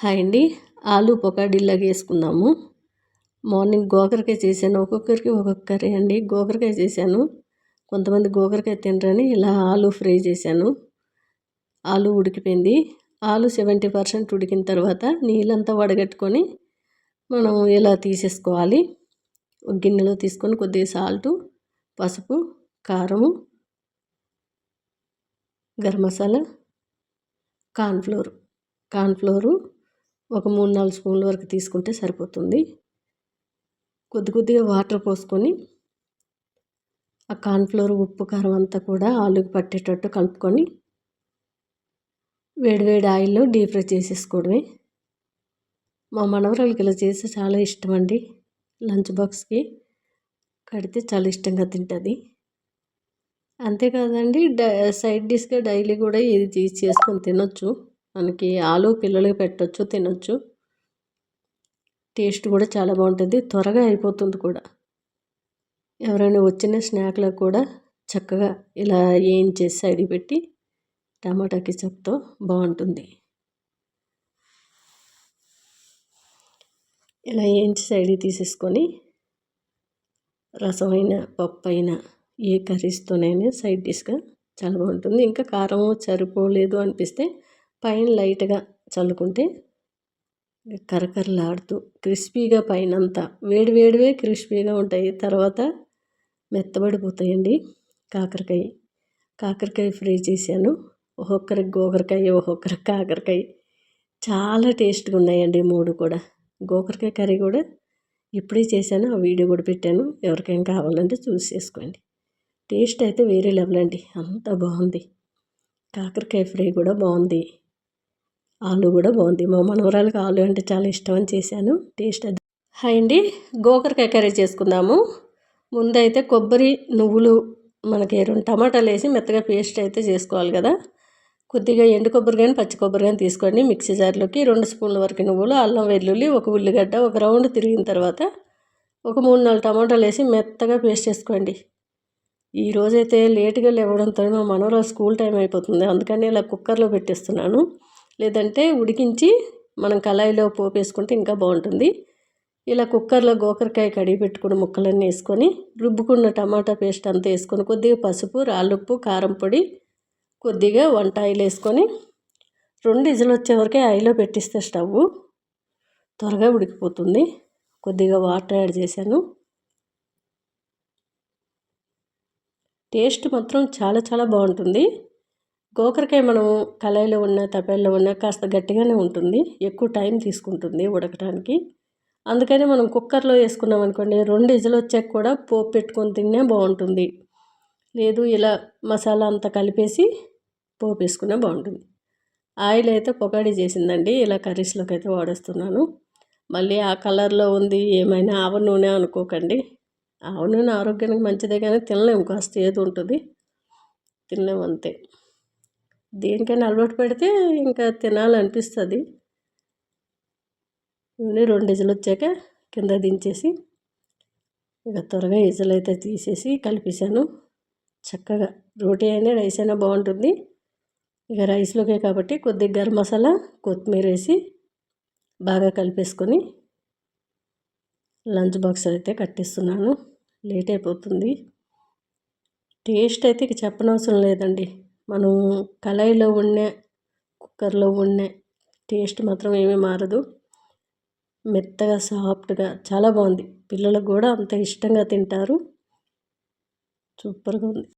Hi అండి. ఆలు పొకాడీలాగా వేసుకుందాము మార్నింగ్ గోకరకాయ చేశాను. ఒక్కొక్కరికి ఒక్కొక్క కర్రీ అండి. గోకరకాయ చేశాను. కొంతమంది గోకరకాయ తినరని ఇలా ఆలు ఫ్రై చేశాను. ఆలు ఉడికిపోయింది. ఆలు సెవెంటీ పర్సెంట్ ఉడికిన తర్వాత నీళ్ళంతా వడగట్టుకొని మనం ఇలా తీసేసుకోవాలి? ఒక గిన్నెలో తీసుకొని కొద్దిగా సాల్టు పసుపు కారము గరం మసాలా కార్న్ఫ్లోర్ కార్న్ఫ్లోరు ఒక మూడు నాలుగు స్పూన్ల వరకు తీసుకుంటే సరిపోతుంది. కొద్ది కొద్దిగా వాటర్ పోసుకొని ఆ కార్న్ఫ్లోర్ ఉప్పు కారం అంతా కూడా ఆలుకి పట్టేటట్టు కలుపుకొని వేడివేడి ఆయిల్లో డీప్ ఫ్రై చేసేసుకోవడమే. మా మనవరాలకి ఇలా చేస్తే చాలా ఇష్టం అండి లంచ్ బాక్స్కి కడితే చాలా ఇష్టంగా తింటుంది. అంతేకాదండి సైడ్ డిష్గా డైలీ కూడా ఇది చేసుకొని తినొచ్చు. మనకి ఆలు పిల్లలకి పెట్టచ్చు తినొచ్చు. టేస్ట్ కూడా చాలా బాగుంటుంది. త్వరగా అయిపోతుంది కూడా. ఎవరైనా వచ్చిన స్నాక్లకు కూడా చక్కగా ఇలా వేయించేసి సైడ్ పెట్టి టమాటా కిచప్తో బాగుంటుంది. ఇలా వేయించి సైడ్ తీసేసుకొని రసం అయినా పప్పు అయినా ఏ కర్రీస్తోనైనా సైడ్ డిష్గా చాలా బాగుంటుంది. ఇంకా కారం సరిపోలేదు అనిపిస్తే పైన లైట్గా చల్లుకుంటే కరకరలాడుతూ క్రిస్పీగా పైన అంతా వేడి వేడివే క్రిస్పీగా ఉంటాయి. తర్వాత మెత్తబడిపోతాయండి. కాకరకాయ కాకరకాయ ఫ్రై చేశాను. ఒక్కొక్కరికి గోకరకాయ ఒక్కొక్కరికి కాకరకాయ. చాలా టేస్ట్గా ఉన్నాయండి మూడు కూడా. గోకరకాయ కర్రీ కూడా ఇప్పుడే చేశాను. ఆ వీడియో కూడా పెట్టాను. ఎవరికైనా కావాలంటే చూసి చేసుకోండి. టేస్ట్ అయితే వేరే లెవెల్ అండి. అంత బాగుంది. కాకరకాయ ఫ్రై కూడా బాగుంది. ఆలు కూడా బాగుంది. మా మనవరాలకు ఆలు అంటే చాలా ఇష్టం అని చేశాను. టేస్ట్ అది. హాయ్ అండి. గోకరకాయ కర్రీ చేసుకుందాము. ముందైతే కొబ్బరి నువ్వులు మనకి రెండు టమాటాలు వేసి మెత్తగా పేస్ట్ అయితే చేసుకోవాలి కదా. కొద్దిగా ఎండు కొబ్బరి కానీ పచ్చి కొబ్బరి కానీ తీసుకోండి. మిక్సీ జార్లోకి రెండు స్పూన్ల వరకు నువ్వులు అల్లం వెల్లుల్లి ఒక ఉల్లిగడ్డ ఒక రౌండ్ తిరిగిన తర్వాత ఒక మూడు నాలుగు టమాటాలు వేసి మెత్తగా పేస్ట్ చేసుకోండి. ఈరోజైతే లేటుగా లేవడంతో మా మనవరాలు స్కూల్ టైం అయిపోతుంది. అందుకని ఇలా కుక్కర్లో పెట్టేస్తున్నాను. లేదంటే ఉడికించి మనం కళాయిలో పోపు వేసుకుంటే ఇంకా బాగుంటుంది. ఇలా కుక్కర్లో గోకరకాయ కడిగి పెట్టుకుని ముక్కలన్నీ వేసుకొని రుబ్బుకున్న టమాటా పేస్ట్ అంతా వేసుకొని కొద్దిగా పసుపు రాళ్ళుప్పు కారం పొడి కొద్దిగా వంట ఆయిల్ వేసుకొని రెండు ఇజులు వచ్చే వరకే ఆయిల్లో పెట్టిస్తే స్టవ్ త్వరగా ఉడికిపోతుంది. కొద్దిగా వాటర్ యాడ్ చేశాను. టేస్ట్ మాత్రం చాలా చాలా బాగుంటుంది. గోకరకాయ మనం కళాయిలో ఉన్న తపేల్లో ఉన్న కాస్త గట్టిగానే ఉంటుంది. ఎక్కువ టైం తీసుకుంటుంది ఉడకటానికి. అందుకని మనం కుక్కర్లో వేసుకున్నాం అనుకోండి రెండు ఇజలు వచ్చాక కూడా పోపు పెట్టుకొని తిన్నా బాగుంటుంది. లేదు ఇలా మసాలా అంతా కలిపేసి పోపు వేసుకున్నా బాగుంటుంది. ఆయిల్ అయితే పొగాడి చేసిందండి. ఇలా కర్రీస్లోకి అయితే వాడేస్తున్నాను. మళ్ళీ ఆ కలర్లో ఉంది ఏమైనా ఆవ నూనె అనుకోకండి. ఆవ నూనె ఆరోగ్యానికి మంచిదే కానీ తినలేము కాస్త ఏది ఉంటుంది. తినలేము అంతే. దేనికైనా అలవాటు పెడితే ఇంకా తినాలనిపిస్తుంది. నూనె రెండు ఇజలు వచ్చాక కింద దించేసి ఇక త్వరగా ఇజలు అయితే తీసేసి కలిపేసాను చక్కగా రోటీ అయినా రైస్ అయినా బాగుంటుంది. ఇక రైస్లోకే కాబట్టి కొద్దిగా గరం మసాలా కొత్తిమీర వేసి బాగా కలిపేసుకొని లంచ్ బాక్స్ అయితే కట్టిస్తున్నాను. లేట్ అయిపోతుంది. టేస్ట్ అయితే ఇక చెప్పనవసరం లేదండి. మనం కళాయిలో వండే కుక్కర్లో వండే టేస్ట్ మాత్రం ఏమీ మారదు. మెత్తగా సాఫ్ట్గా చాలా బాగుంది. పిల్లలకు కూడా అంత ఇష్టంగా తింటారు. సూపర్గా ఉంది.